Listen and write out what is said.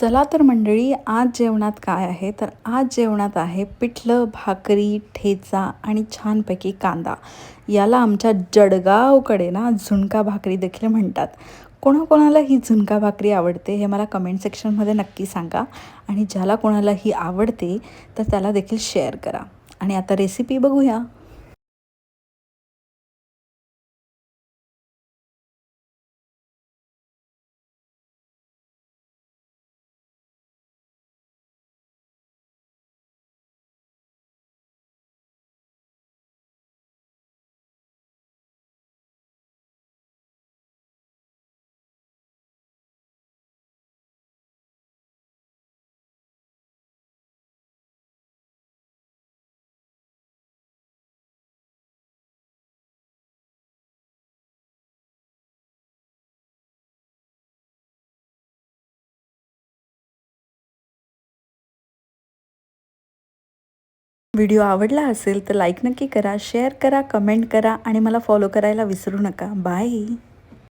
चला तर मंडळी आज जेवणात काय आहे? तर आज जेवणात आहे पिठलं भाकरी ठेचा आणि छानपैकी कांदा. याला आमच्या जळगावकडे ना झुणका भाकरी देखील म्हणतात. कोणाकोणाला ही झुणका भाकरी आवडते हे मला कमेंट सेक्शनमध्ये नक्की सांगा. आणि ज्याला कोणाला ही आवडते तर त्याला देखील शेअर करा. आणि आता रेसिपी बघूया. व्हिडिओ आवडला असेल तर लाईक नक्की करा शेअर करा कमेंट करा आणि मला फॉलो करायला विसरू नका. बाय.